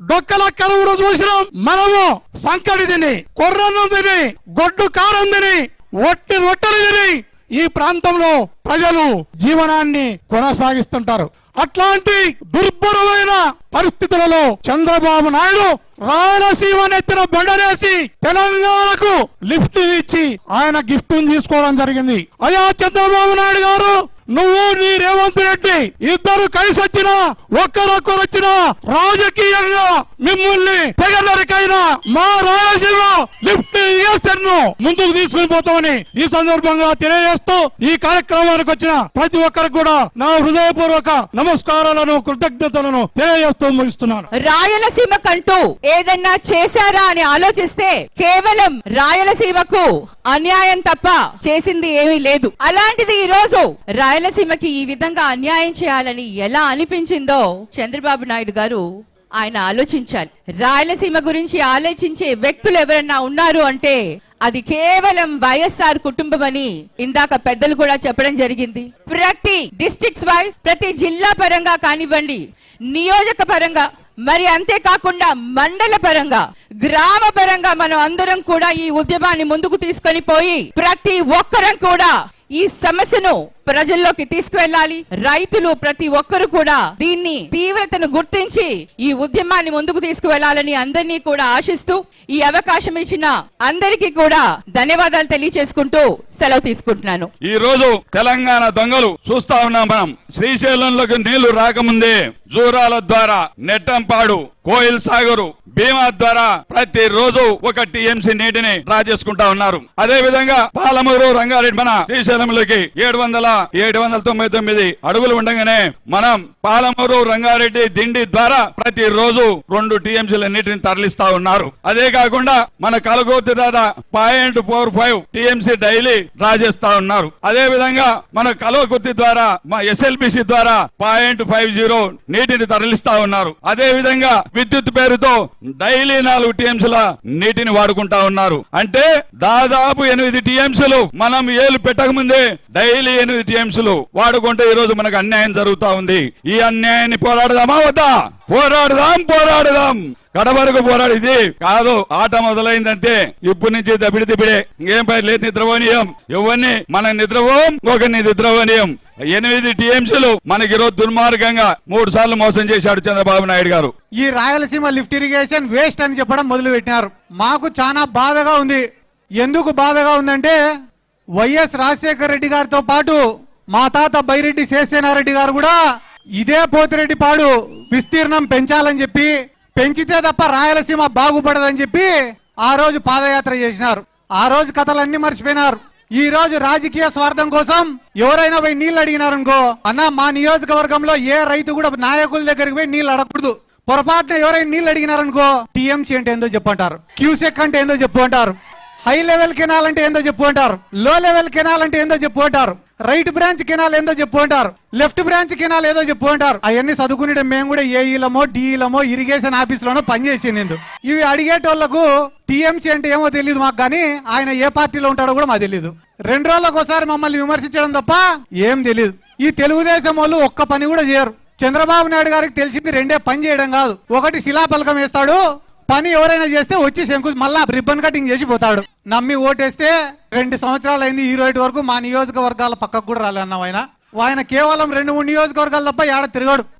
డొక్కల కరువును చూసినాం మనము సంకటి తిని కొర్రన్నం తిని గొడ్డు కారం తిని ఒట్టి రొట్టెలు తిని ఈ ప్రాంతంలో ప్రజలు జీవనాన్ని కొనసాగిస్తుంటారు. అట్లాంటి దుర్భరమైన పరిస్థితులలో చంద్రబాబు నాయుడు రాయలసీమ నెత్తిన బండనేసి తెలంగాణకు లిఫ్ట్ ఇచ్చి ఆయన గిఫ్ట్ తీసుకోవడం జరిగింది. అయ్యా చంద్రబాబు నాయుడు గారు నువ్వు నీ రేవంత్ రెడ్డి ఇద్దరు కలిసి వచ్చినా ఒక్కరొక్కరు వచ్చినా రాజకీయంగా మిమ్మల్ని తెగలరికైనా మా రాయలసీమ లిఫ్ట్ ఇయర్సన్ను ముందుకు తీసుకుని పోతామని ఈ సందర్భంగా తెలియజేస్తూ ఈ కార్యక్రమానికి వచ్చిన ప్రతి ఒక్కరికి కూడా నా హృదయపూర్వక నమస్కారాలను కృతజ్ఞతలను తెలియజేస్తూ ముగిస్తున్నాను. రాయలసీమ కంటూ ఏదన్నా చేశారా అని ఆలోచిస్తే కేవలం రాయలసీమకు అన్యాయం తప్ప చేసింది ఏమీ లేదు. అలాంటిది ఈ రోజు రాయలసీమకి ఈ విధంగా అన్యాయం చేయాలని ఎలా అనిపించిందో చంద్రబాబు నాయుడు గారు ఆయన ఆలోచించాలి. రాయలసీమ గురించి ఆలోచించే వ్యక్తులు ఎవరన్నా ఉన్నారు అంటే అది కేవలం వైఎస్ఆర్ కుటుంబం అని ఇందాక పెద్దలు కూడా చెప్పడం జరిగింది. ప్రతి డిస్ట్రిక్ట్స్ వైజ్ ప్రతి జిల్లా పరంగా కానివ్వండి నియోజక పరంగా మరి అంతేకాకుండా మండల పరంగా గ్రామ పరంగా మనం అందరం కూడా ఈ ఉద్యమాన్ని ముందుకు తీసుకొని పోయి ప్రతి ఒక్కరం కూడా ఈ సమస్యను ప్రజల్లోకి తీసుకువెళ్ళాలి. రైతులు ప్రతి ఒక్కరు కూడా దీన్ని తీవ్రతను గుర్తించి ఈ ఉద్యమాన్ని ముందుకు తీసుకువెళ్ళాలని అందరినీ కూడా ఆశిస్తూ ఈ అవకాశం ఇచ్చిన అందరికీ కూడా ధన్యవాదాలు తెలియచేసుకుంటూ సెలవు తీసుకుంటున్నాను. ఈ రోజు తెలంగాణ దొంగలు చూస్తా ఉన్నాం మనం. శ్రీశైలంలోకి నీళ్ళు రాకముందే జూరాల ద్వారా నెట్టంపాడు కోయిల్ సాగరు బీమా ద్వారా ప్రతి రోజు ఒక టీఎంసీ నీటిని డ్రా చేసుకుంటా ఉన్నారు. అదే విధంగా పాలమూరు రంగారెడ్డి మన శ్రీశైలంలోకి ఏడు వందల ఏడు వందల తొంభై తొమ్మిది అడుగులు ఉండగానే మనం పాలమూరు రంగారెడ్డి దిండి ద్వారా ప్రతి రోజు రెండు టీఎంసీల నీటిని తరలిస్తా ఉన్నారు. అదే కాకుండా మన కలగోతి దాదా point four five TMC daily draw చేస్తా ఉన్నారు. అదే విధంగా మన కలవకుర్తి ద్వారా మా ఎస్ఎల్బిసి ద్వారా పాయింట్ ఫైవ్ జీరో నీటిని తరలిస్తా ఉన్నారు. అదే విధంగా విద్యుత్ పేరుతో డైలీ నాలుగు టీఎంసీల నీటిని వాడుకుంటా ఉన్నారు. అంటే దాదాపు ఎనిమిది టీఎంసీలు మనం ఏలు పెట్టకముందే డైలీ ఎనిమిది టీఎంసీలు వాడుకుంటే ఈ రోజు మనకు అన్యాయం జరుగుతా ఉంది. ఈ అన్యాయాన్ని పోరాడదామా వద్దా? పోరాడదాం పోరాడదాం. కడవరకు పోరాడు ఇది. కాదు ఆట మొదలైందంటే ఇప్పటి నుంచి దబిడి దిబిడే ఇంకేం పై లేదు నిద్రవనీయం ఎవరిని? మన నిద్రపోం ఒకరిని నిద్రవనీయం ఎనిమిది టీఎంసీలు మనకి ఈరోజు దుర్మార్గంగా మూడు సార్లు మోసం చేశాడు చంద్రబాబు నాయుడు గారు. ఈ రాయలసీమ లిఫ్ట్ ఇరిగేషన్ వేస్ట్ అని చెప్పడం మొదలు పెట్టినారు మాకు చాలా బాధగా ఉంది. ఎందుకు బాధగా ఉందంటే వైఎస్ రాజశేఖర రెడ్డి గారితో పాటు మా తాత బైరెడ్డి శేషసేనారెడ్డి గారు కూడా ఇదే పోతిరెడ్డి పాడు విస్తీర్ణం పెంచాలని చెప్పి పెంచితే తప్ప రాయలసీమ బాగుపడదని చెప్పి ఆ రోజు పాదయాత్ర చేసినారు. ఆ రోజు కథలన్నీ మర్చిపోయినారు. ఈ రోజు రాజకీయ స్వార్థం కోసం ఎవరైనా పోయి నీళ్ళు అడిగినారనుకో అన్న మా నియోజకవర్గంలో ఏ రైతు కూడా నాయకుల దగ్గరికి పోయి నీళ్ళు అడగకూడదు. పొరపాటున ఎవరైనా నీళ్ళు అడిగినారనుకో టీఎంసీ అంటే ఏందో చెప్పంటారు క్యూసెక్ అంటే ఏందో చెప్పు అంటారు. హై లెవెల్ కెనాల్ అంటే ఏందో చెప్పు అంటారు. లో లెవెల్ కెనాల్ అంటే ఏందో చెప్పు అంటారు. రైట్ బ్రాంచ్ కెనాల్ ఏందో చెప్పు అంటారు. లెఫ్ట్ బ్రాంచ్ కెనాల్ ఏదో చెప్పు అంటారు. అవన్నీ చదువుకునే మేము కూడా ఏఈలమో డిఈలమో ఇరిగేషన్ ఆఫీసులోనో పనిచేసింది ఇవి అడిగేటోళ్ళకు టీఎంసీ అంటే ఏమో తెలియదు మాకు కానీ ఆయన ఏ పార్టీలో ఉంటాడో కూడా మాకు తెలియదు రెండు రోజులకు ఒకసారి మమ్మల్ని విమర్శించడం తప్ప ఏం తెలియదు ఈ తెలుగుదేశం వాళ్ళు ఒక్క పని కూడా చేయరు. చంద్రబాబు నాయుడు గారికి తెలిసింది రెండే పని చేయడం కాదు. ఒకటి శిలాపలకం వేస్తాడు పని ఎవరైనా చేస్తే వచ్చి శంకు మళ్ళా రిబ్బన్ కటింగ్ చేసి పోతాడు. నమ్మి ఓటేస్తే రెండు సంవత్సరాలు అయింది ఈ రోజు వరకు మా నియోజకవర్గాల పక్కకు కూడా రాలే అన్నాం ఆయన. ఆయన కేవలం రెండు మూడు నియోజకవర్గాలు తప్ప ఏడ తిరగాడు.